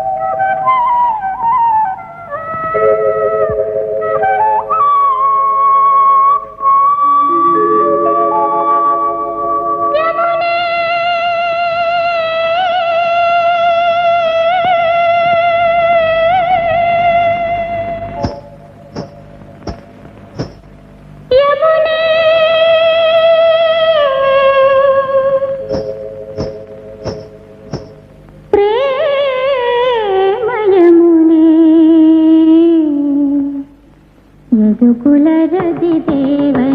you. ఎదుకులరది రది Deva